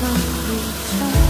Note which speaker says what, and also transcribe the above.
Speaker 1: 放。不下